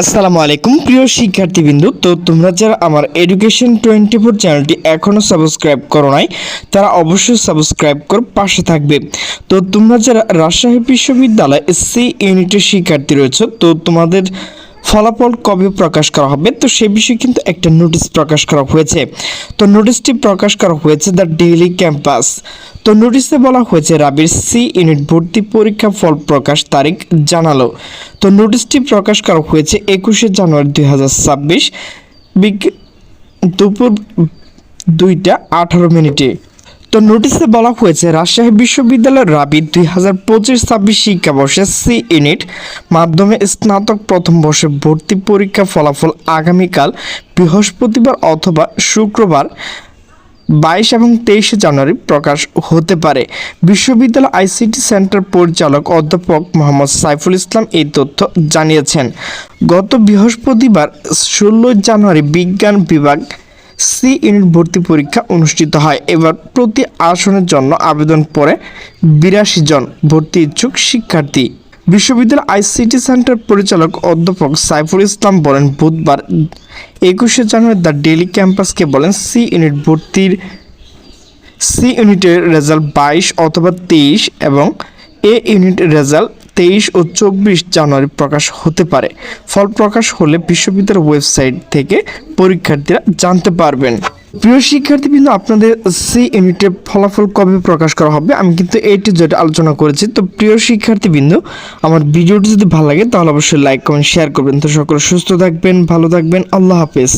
আসসালামু আলাইকুম, প্রিয় শিক্ষার্থীবৃন্দ। তো তোমরা যারা আমার এডুকেশন টোয়েন্টি ফোর চ্যানেলটি এখনও সাবস্ক্রাইব করো নাই, তারা অবশ্যই সাবস্ক্রাইব কর পাশে থাকবে। তো তোমরা যারা রাজশাহী বিশ্ববিদ্যালয় এসসি ইউনিটের শিক্ষার্থী রয়েছে, তো তোমাদের ফলাফল কবে প্রকাশ করা হবে? তো সে বিষয়ে কিন্তু একটা নোটিশ প্রকাশ করা হয়েছে। তো নোটিশটি প্রকাশ করা হয়েছে দ্য ডেইলি ক্যাম্পাস তো নোটিশে বলা হয়েছে, রাবির সি ইউনিট ভর্তি পরীক্ষা ফল প্রকাশ তারিখ জানালো। তো নোটিশটি প্রকাশ করা হয়েছে একুশে জানুয়ারি দুই হাজার ছাব্বিশ দুপুর দুইটা আঠারো মিনিটে। তো নোটিশে বলা হয়েছে, রাজশাহী বিশ্ববিদ্যালয়ের রাবি দুই হাজার পঁচিশ ছাব্বিশ শিক্ষাবর্ষে সি ইউনিট মাধ্যমে স্নাতক প্রথম বর্ষে ভর্তি পরীক্ষা ফলাফল আগামীকাল বৃহস্পতিবার অথবা শুক্রবার বাইশ এবং তেইশে জানুয়ারি প্রকাশ হতে পারে। বিশ্ববিদ্যালয় আইসিটি সেন্টার পরিচালক অধ্যাপক মোহাম্মদ সাইফুল ইসলাম এই তথ্য জানিয়েছেন। গত বৃহস্পতিবার ষোলোই জানুয়ারি বিজ্ঞান বিভাগ সি ইউনিট ভর্তি পরীক্ষা অনুষ্ঠিত হয়। এবার প্রতি আসনের জন্য আবেদন পড়ে বিরাশি জন ভর্তি ইচ্ছুক শিক্ষার্থী। বিশ্ববিদ্যালয় আইসিটি সেন্টার পরিচালক অধ্যাপক সাইফুল ইসলাম বলেন, বুধবার একুশে জানুয়ারি দ্য ডেলি ক্যাম্পাসকে বলেন সি ইউনিট ভর্তির সি ইউনিটের রেজাল্ট বাইশ অথবা তেইশ এবং এ ইউনিট রেজাল্ট তেইশ ও চব্বিশ জানুয়ারি প্রকাশ হতে পারে। ফল প্রকাশ হলে বিশ্ববিদ্যালয়ের ওয়েবসাইট থেকে পরীক্ষার্থীরা জানতে পারবেন। প্রিয় শিক্ষার্থীবৃন্দ, আপনাদের সি ইউনিটের ফলাফল কবে প্রকাশ করা হবে? আমি কিন্তু এইটি যেটা আলোচনা করেছি। তো প্রিয় শিক্ষার্থীবৃন্দ, আমার ভিডিওটি যদি ভালো লাগে, তাহলে অবশ্যই লাইক, কমেন্ট, শেয়ার করবেন। তো সকলে সুস্থ থাকবেন, ভালো থাকবেন। আল্লাহ হাফেজ।